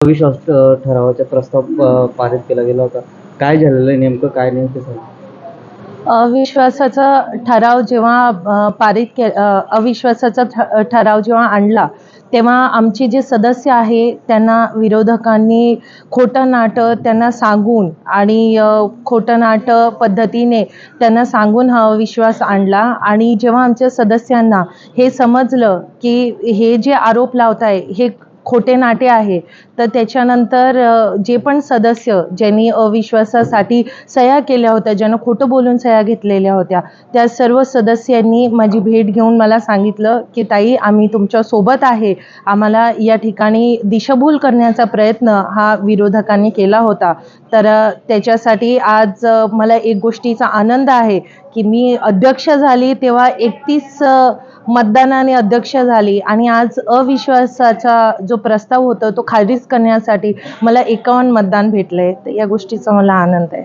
अविश्वास ठरावाचा प्रस्ताव पारित केला गेला होता. काय झालेलं आहे नेमकं? काय नेमकं झालं अविश्वासाचा ठराव जेव्हा पारित के अविश्वासाचा ठ- ठराव जेव्हा आणला तेव्हा आमचे जे सदस्य आहे त्यांना विरोधकांनी खोटं नाटं त्यांना सांगून आणि अ, खोटं नाटं पद्धतीने त्यांना सांगून हा अविश्वास आणला. आणि जेव्हा आमच्या सदस्यांना हे समजलं की हे जे आरोप लावत आहे हे खोटे नाटे आहे तर त्याच्यानंतर जे पण सदस्य ज्यांनी अविश्वासासाठी सह्या केल्या होत्या ज्यानं खोटं बोलून सह्या घेतलेल्या होत्या त्या सर्व सदस्यांनी माझी भेट घेऊन मला सांगितलं की ताई आम्ही तुमच्यासोबत आहे. आम्हाला या ठिकाणी दिशाभूल करण्याचा प्रयत्न हा विरोधकांनी केला होता. तर त्याच्यासाठी आज मला एक गोष्टीचा आनंद आहे की मी अध्यक्ष झाली तेव्हा एकतीस मतदानाने अध्यक्ष झाली आणि आज अविश्वासाचा जो प्रस्ताव होता तो खारिज करण्यासाठी मला एकावन्न मतदान भेटलंय. तर या गोष्टीचा मला आनंद आहे.